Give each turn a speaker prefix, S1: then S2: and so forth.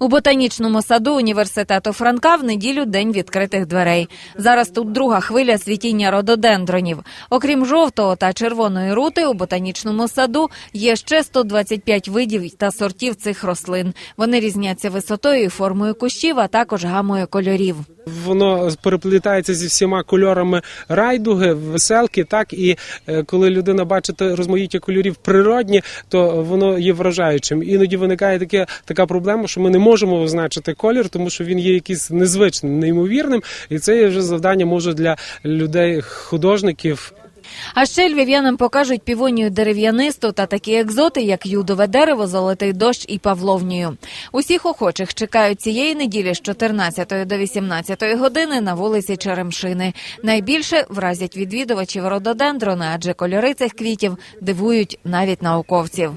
S1: У ботанічному саду університету Франка в неділю день відкритих дверей. Зараз тут друга хвиля світіння рододендронів. Окрім жовтого та червоної рути, у ботанічному саду є ще 125 видів та сортів цих рослин. Вони різняться висотою і формою кущів, а також гамою кольорів.
S2: Воно переплітається зі всіма кольорами райдуги, веселки. Так і е, коли людина бачить розмаїття кольорів природні, то воно є вражаючим. Іноді виникає таке така проблема, що ми не можемо визначити колір, тому що він є якийсь незвичним, неймовірним, і це є вже завдання може для людей, художників.
S1: А ще львів'янам покажуть півонію дерев'янисту та такі екзоти, як юдове дерево, золотий дощ і павловнію. Усіх охочих чекають цієї неділі з 14 до 18 години на вулиці Черемшини. Найбільше вразять відвідувачів рододендрони, адже кольори цих квітів дивують навіть науковців.